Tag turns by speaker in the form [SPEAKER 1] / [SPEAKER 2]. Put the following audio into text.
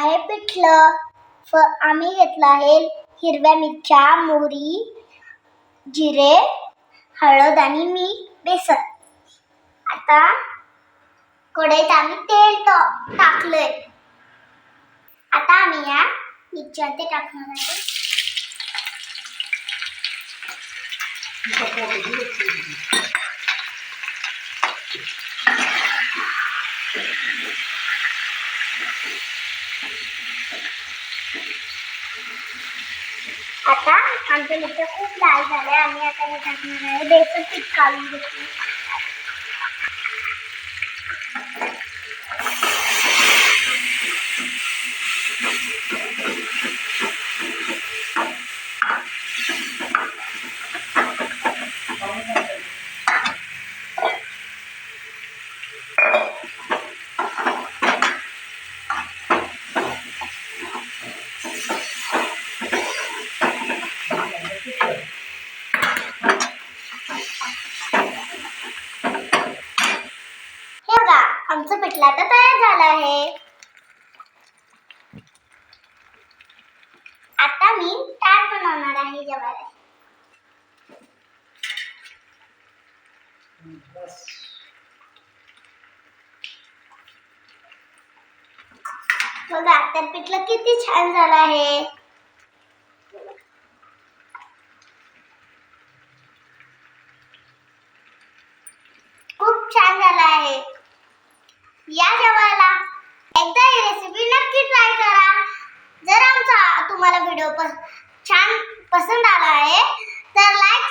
[SPEAKER 1] आहे पिठलं. फ आम्ही घेतलं आहे हिरव्या मिरच्या मोहरी जिरे हळद आणि मीठ बेसन. आता कढईत आम्ही तेल ट- टाकलंय. आता आम्ही या मिरच्या ते टाकणार आहे. आता आमच्या मिरच्या खूप लाल झाल्या आम्ही आता हे टाकणार आहे बेसन पीठ काढून घेतलं हे बघा आमचं पिठलं आता तयार झालं आहे. आता मी ताट बनवणार आहे जेवायला. बघा तर पिठलं किती छान झालं आहे खूप छान झालं आहे या जेवायला एकदा ही रेसिपी नक्की ट्राय करा जर आमचा तुम्हाला व्हिडिओ पस छान पसंत आला आहे तर लाईक